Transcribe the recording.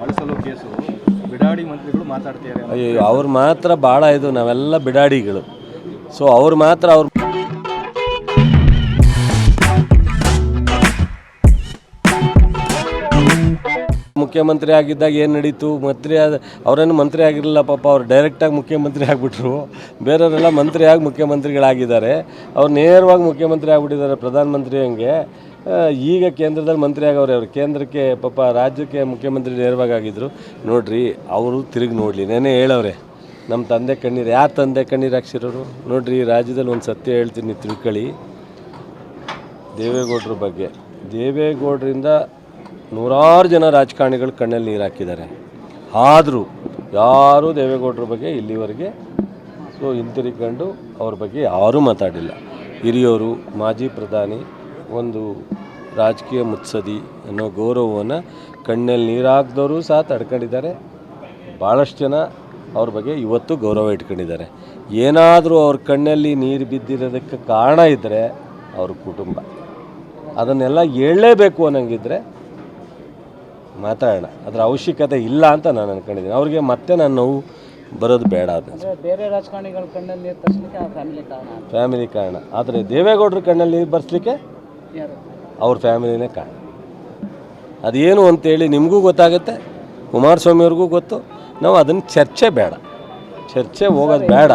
ಬಳಸಲು ಕೇಸು. ಬಿಡಾಡಿ ಮಂತ್ರಿಗಳು ಮಾತಾಡ್ತಿದ್ದಾರೆ ಅಯ್ಯೋ ಅವ್ರು ಮಾತ್ರ ಭಾಳ ಇದು, ನಾವೆಲ್ಲ ಬಿಡಾಡಿಗಳು. ಸೊ ಅವ್ರು ಮಾತ್ರ ಅವ್ರು ಮುಖ್ಯಮಂತ್ರಿ ಆಗಿದ್ದಾಗ ಏನು ನಡೀತು? ಮಂತ್ರಿ ಆದ ಅವರೇನು ಮಂತ್ರಿ ಆಗಿರಲಿಲ್ಲ ಪಾಪ, ಅವ್ರು ಡೈರೆಕ್ಟಾಗಿ ಮುಖ್ಯಮಂತ್ರಿ ಆಗಿಬಿಟ್ರು. ಬೇರೆಯವರೆಲ್ಲ ಮಂತ್ರಿಯಾಗಿ ಮುಖ್ಯಮಂತ್ರಿಗಳಾಗಿದ್ದಾರೆ. ಅವ್ರು ನೇರವಾಗಿ ಮುಖ್ಯಮಂತ್ರಿ ಆಗಿಬಿಟ್ಟಿದ್ದಾರೆ, ಪ್ರಧಾನಮಂತ್ರಿ ಹಂಗೆ. ಈಗ ಕೇಂದ್ರದಲ್ಲಿ ಮಂತ್ರಿ ಆಗವ್ರೆ ಅವರು ಕೇಂದ್ರಕ್ಕೆ ಪಾಪ ರಾಜ್ಯಕ್ಕೆ ಮುಖ್ಯಮಂತ್ರಿ ನೇರವಾಗಿ ಆಗಿದ್ರು ನೋಡ್ರಿ, ಅವರು ತಿರುಗಿ ನೋಡಲಿ. ನೆನೆ ಹೇಳವ್ರೆ ನಮ್ಮ ತಂದೆ ಕಣ್ಣೀರು, ಯಾರು ತಂದೆ ಕಣ್ಣೀರು ಹಾಕ್ಸಿರೋರು? ನೋಡ್ರಿ ರಾಜ್ಯದಲ್ಲಿ ಒಂದು ಸತ್ಯ ಹೇಳ್ತೀನಿ ತಿಳ್ಕೊಳ್ಳಿ. ದೇವೇಗೌಡರ ಬಗ್ಗೆ. ದೇವೇಗೌಡರಿಂದ ನೂರಾರು ಜನ ರಾಜಕಾರಣಿಗಳು ಕಣ್ಣಲ್ಲಿ ನೀರು ಹಾಕಿದ್ದಾರೆ. ಆದರೂ ಯಾರೂ ದೇವೇಗೌಡರ ಬಗ್ಗೆ ಇಲ್ಲಿವರೆಗೆ ಸೊ ಹಿಂತಿರುಗಿಕೊಂಡು ಅವ್ರ ಬಗ್ಗೆ ಯಾರೂ ಮಾತಾಡಿಲ್ಲ. ಹಿರಿಯವರು ಮಾಜಿ ಪ್ರಧಾನಿ ಒಂದು ರಾಜಕೀಯ ಮುತ್ಸದಿ ಅನ್ನೋ ಗೌರವವನ್ನು ಕಣ್ಣಲ್ಲಿ ನೀರು ಹಾಕ್ದವರು ಸಹ ತಡ್ಕೊಂಡಿದ್ದಾರೆ. ಭಾಳಷ್ಟು ಜನ ಅವ್ರ ಬಗ್ಗೆ ಇವತ್ತು ಗೌರವ ಇಟ್ಕೊಂಡಿದ್ದಾರೆ. ಏನಾದರೂ ಅವ್ರ ಕಣ್ಣಲ್ಲಿ ನೀರು ಬಿದ್ದಿರೋದಕ್ಕೆ ಕಾರಣ ಇದ್ದರೆ ಅವ್ರ ಕುಟುಂಬ. ಅದನ್ನೆಲ್ಲ ಹೇಳಲೇಬೇಕು ಅನ್ನಂಗಿದ್ರೆ ಮಾತಾಡೋಣ. ಅದರ ಅವಶ್ಯಕತೆ ಇಲ್ಲ ಅಂತ ನಾನು ಅನ್ಕೊಂಡಿದ್ದೀನಿ. ಅವ್ರಿಗೆ ಮತ್ತೆ ನಾನು ನೋವು ಬರೋದು ಬೇಡ ಅದು. ಬೇರೆ ರಾಜಕಾರಣಿಗಳ ಕಣ್ಣಲ್ಲಿ ಫ್ಯಾಮಿಲಿ ಕಾರಣ. ಆದರೆ ದೇವೇಗೌಡರ ಕಣ್ಣಲ್ಲಿ ನೀರು ಬರ್ಸ್ಲಿಕ್ಕೆ ಅವ್ರ ಫ್ಯಾಮಿಲಿನೇ ಕಾರಣ. ಅದೇನು ಅಂತೇಳಿ ನಿಮಗೂ ಗೊತ್ತಾಗುತ್ತೆ, ಕುಮಾರಸ್ವಾಮಿಯವ್ರಿಗೂ ಗೊತ್ತು. ನಾವು ಅದನ್ನು ಚರ್ಚೆ ಬೇಡ. ಚರ್ಚೆ ಹೋಗೋದು ಬೇಡ.